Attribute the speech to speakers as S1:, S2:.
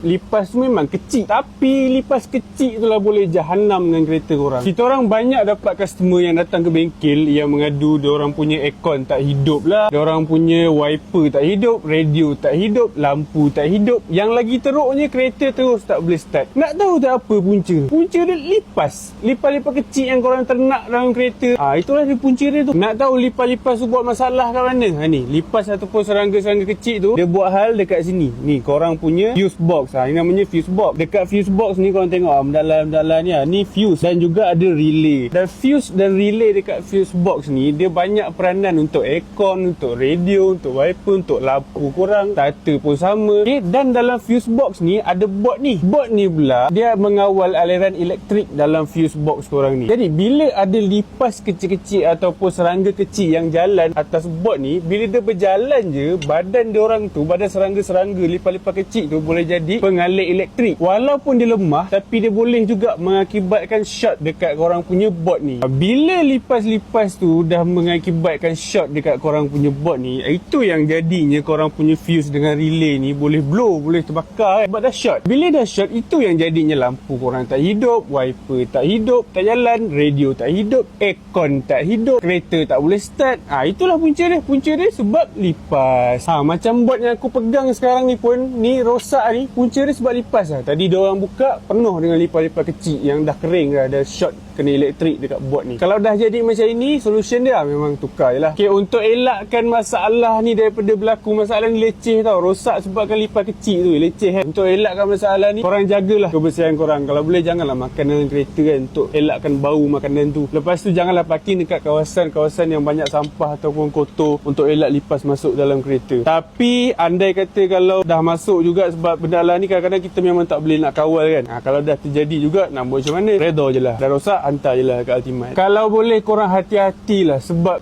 S1: Lipas tu memang kecil. Tapi lipas kecil tu lah boleh jahanam dengan kereta korang. Kita orang banyak dapat customer yang datang ke bengkel Yang mengadu orang punya aircon tak hidup lah. Orang punya wiper tak hidup Radio tak hidup Lampu tak hidup. Yang lagi teruknya kereta terus tak boleh start. Nak tahu tak apa punca? Punca dia lipas. Lipas-lipas kecil yang korang ternak dalam kereta. Ah Itulah dia punca dia tu. Nak tahu lipas-lipas tu buat masalah kat mana? Ha ni lipas ataupun serangga-serangga kecil tu Dia buat hal dekat sini. Ni korang punya fuse box ha, Ini namanya fuse box Dekat fuse box ni korang tengok ah, Mendalam-mendalam ni ha. Ni fuse dan juga ada relay Dan fuse dan relay dekat fuse box ni Dia banyak peranan untuk aircon Untuk radio Untuk wiper Untuk lampu korang Starter pun sama okay? Dan dalam fuse box ni Ada board ni Board ni pula Dia mengawal aliran elektrik Dalam fuse box korang ni Jadi bila ada lipas kecil-kecil Ataupun serangga kecil yang jalan Atas board ni Bila dia berjalan je Badan dia orang tu Badan serangga-serangga Lipas-lipas kecil tu Boleh jadi pengalih elektrik. Walaupun dia lemah Tapi dia boleh juga Mengakibatkan short Dekat korang punya board ni. Bila lipas-lipas tu Dah mengakibatkan short Dekat korang punya board ni Itu yang jadinya Korang punya fuse dengan relay ni Boleh blow Boleh terbakar kan Sebab dah short Bila dah short Itu yang jadinya lampu korang tak hidup Wiper tak hidup Tak jalan Radio tak hidup Aircon tak hidup Kereta tak boleh start. Ah Itulah punca dia. Punca dia sebab lipas. Ha, Macam board yang aku pegang sekarang ni pun Ni rosak ni Punca dia sebab lipas lah. Tadi dia orang buka Penuh dengan lipas-lipas kecil Yang dah kering dah Dah short kena elektrik dekat board ni. Kalau dah jadi macam ini Solution dia memang tukar je lah. Okay untuk elakkan masalah ni Daripada berlaku masalah ni leceh tau. Rosak sebabkan lipas kecil tu Leceh kan Untuk elakkan masalah ni Korang jagalah kebersihan korang. Kalau boleh janganlah makan dalam kereta kan Untuk elakkan bau makanan tu. Lepas tu janganlah parking dekat kawasan-kawasan Yang banyak sampah ataupun kotor Untuk elak lipas masuk dalam kereta. Tapi andai kata kalau dah masuk juga Sebab benda lah ni kadang-kadang kita memang tak boleh nak kawal kan. Ha, Kalau dah terjadi juga nak buat macam mana? Redor je lah. Dah rosak hantar je lah ke Ultimate. Kalau boleh korang hati-hatilah Sebab